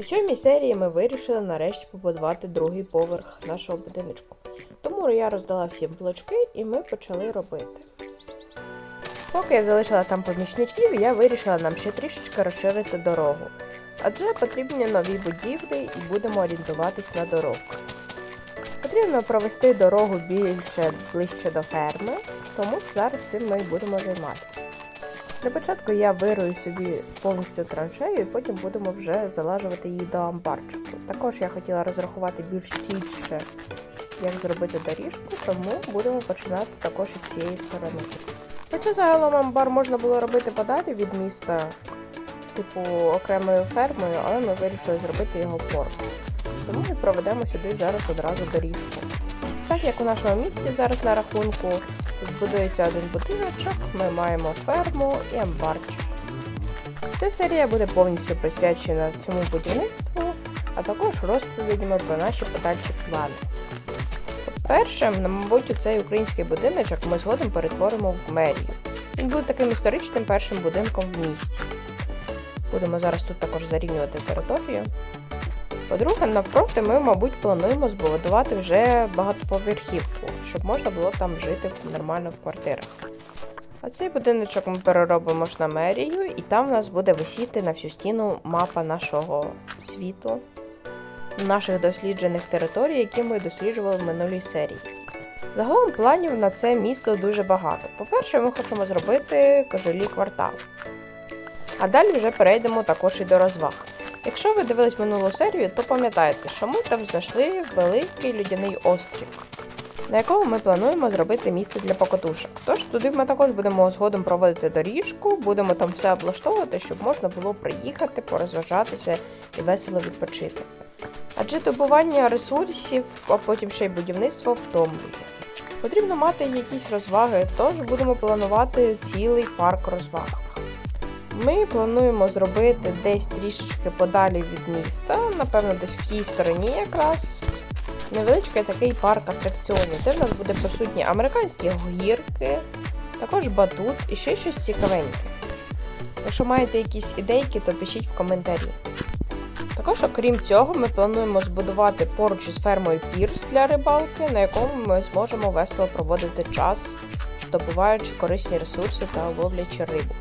У сьомій серії ми вирішили нарешті побудувати другий поверх нашого будиночку. Тому я роздала всім блочки і ми почали робити. Поки я залишила там помічників, я вирішила нам ще трішечки розширити дорогу. Адже потрібні нові будівлі і будемо орієнтуватись на дорогу. Потрібно провести дорогу більше ближче до ферми, тому зараз цим ми будемо займатися. Для початку я вирую собі повністю траншею і потім будемо вже залажувати її до амбарчику. Також я хотіла розрахувати більш чітше, як зробити доріжку, тому будемо починати також із цієї сторони. Хоча загалом амбар можна було робити подалі від міста, типу окремою фермою, але ми вирішили зробити його поруч. Тому ми проведемо сюди зараз одразу доріжку. Так як у нашому місті зараз на рахунку збудується один будиночок, ми маємо ферму і амбарчик. Ця серія буде повністю присвячена цьому будівництву, а також розповідями про наші подальші плани. Першим, мабуть, цей український будиночок ми згодом перетворимо в мерію. Він буде таким історичним першим будинком в місті. Будемо зараз тут також зарівнювати територію. По-друге, навпроти ми, мабуть, плануємо збудувати вже багатоповерхівку, щоб можна було там жити нормально в квартирах. А цей будиночок ми переробимо ж на мерію, і там в нас буде висіти на всю стіну мапа нашого світу, наших досліджених територій, які ми досліджували в минулій серії. Загалом планів на це місто дуже багато. По-перше, ми хочемо зробити кожелі квартал. А далі вже перейдемо також і до розваг. Якщо ви дивились минулу серію, то пам'ятаєте, що ми там знайшли великий людяний острів, на якому ми плануємо зробити місце для покатушок. Тож туди ми також будемо згодом проводити доріжку, будемо там все облаштовувати, щоб можна було приїхати, порозважатися і весело відпочити. Адже добування ресурсів, а потім ще й будівництво втомлює. Потрібно мати якісь розваги, тож будемо планувати цілий парк розваг. Ми плануємо зробити десь трішечки подалі від міста, напевно, десь в тій стороні якраз. Невеличкий такий парк атракціонів, де в нас буде присутні американські гірки, також батут і ще щось цікавеньке. Якщо маєте якісь ідейки, то пишіть в коментарі. Також, окрім цього, ми плануємо збудувати поруч із фермою пірс для рибалки, на якому ми зможемо весело проводити час, здобуваючи корисні ресурси та ловлячи рибу.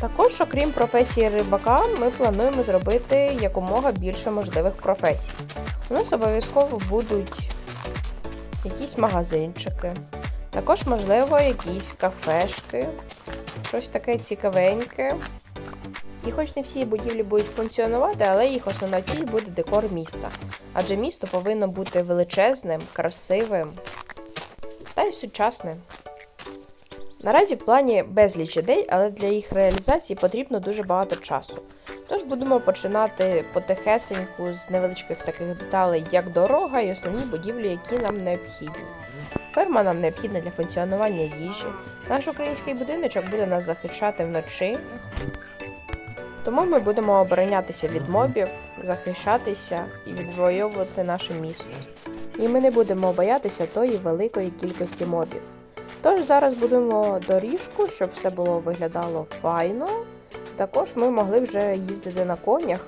Також, окрім професії рибака, ми плануємо зробити якомога більше можливих професій. У нас обов'язково будуть якісь магазинчики, також, можливо, якісь кафешки, щось таке цікавеньке. І хоч не всі будівлі будуть функціонувати, але їх основна ціль буде декор міста. Адже місто повинно бути величезним, красивим та й сучасним. Наразі в плані безліч ідей, але для їх реалізації потрібно дуже багато часу. Тож будемо починати потихесеньку з невеличких таких деталей, як дорога і основні будівлі, які нам необхідні. Ферма нам необхідна для функціонування їжі. Наш український будиночок буде нас захищати вночі. Тому ми будемо оборонятися від мобів, захищатися і відвоювати наше місто. І ми не будемо боятися тої великої кількості мобів. Тож зараз будемо доріжку, щоб все було виглядало файно. Також ми могли вже їздити на конях,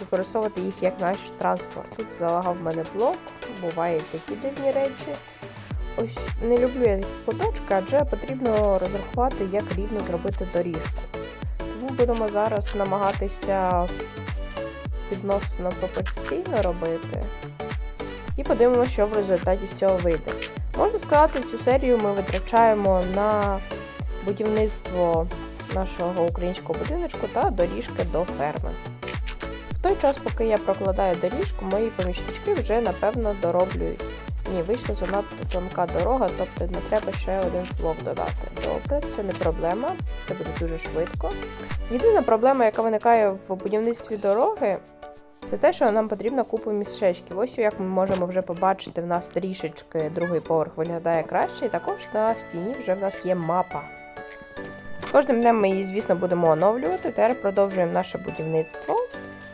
використовувати їх як наш транспорт. Тут залагав в мене блок, бувають такі дивні речі. Ось не люблю я такі куточки, адже потрібно розрахувати, як рівно зробити доріжку. Тому будемо зараз намагатися відносно пропорційно робити. І подивимося, що в результаті з цього вийде. Можна сказати, цю серію ми витрачаємо на будівництво нашого українського будиночку та доріжки до ферми. В той час, поки я прокладаю доріжку, мої помічнички вже напевно дороблюють. Ні, вийшла занадто тонка дорога, тобто не треба ще один блок додати. Добре, це не проблема, це буде дуже швидко. Єдина проблема, яка виникає в будівництві дороги, це те, що нам потрібна купа мішечків. Ось як ми можемо вже побачити, в нас трішечки другий поверх виглядає краще, і також на стіні вже в нас є мапа. Кожним днем ми її, звісно, будемо оновлювати. Тепер продовжуємо наше будівництво.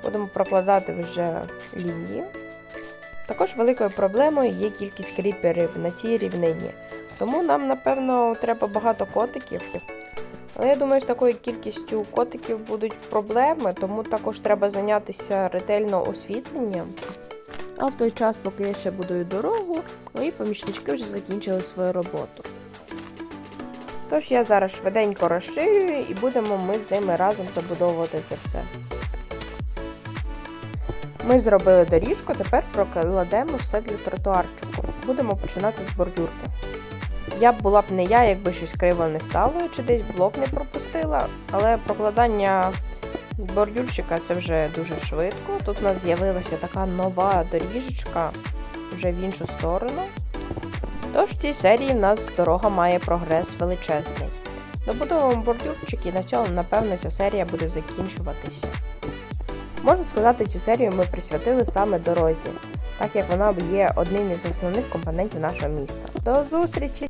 Будемо прокладати вже лінії. Також великою проблемою є кількість кріперів на цій рівнині. Тому нам, напевно, треба багато котиків. Але я думаю, з такою кількістю котиків будуть проблеми, тому також треба зайнятися ретельно освітленням. А в той час, поки я ще будую дорогу, мої помічнички вже закінчили свою роботу. Тож я зараз швиденько розширюю і будемо ми з ними разом забудовувати це все. Ми зробили доріжку, тепер прокладемо все для тротуарчику. Будемо починати з бордюрки. Я б була б не я, якби щось криво не стало, чи десь блок не пропустила, але прокладання бордюрчика це вже дуже швидко. Тут у нас з'явилася така нова доріжечка вже в іншу сторону. Тож в цій серії в нас дорога має прогрес величезний. Добудовуємо бордюрчик і на цьому, напевно, ця серія буде закінчуватися. Можна сказати, цю серію ми присвятили саме дорозі, так як вона є одним із основних компонентів нашого міста. До зустрічі!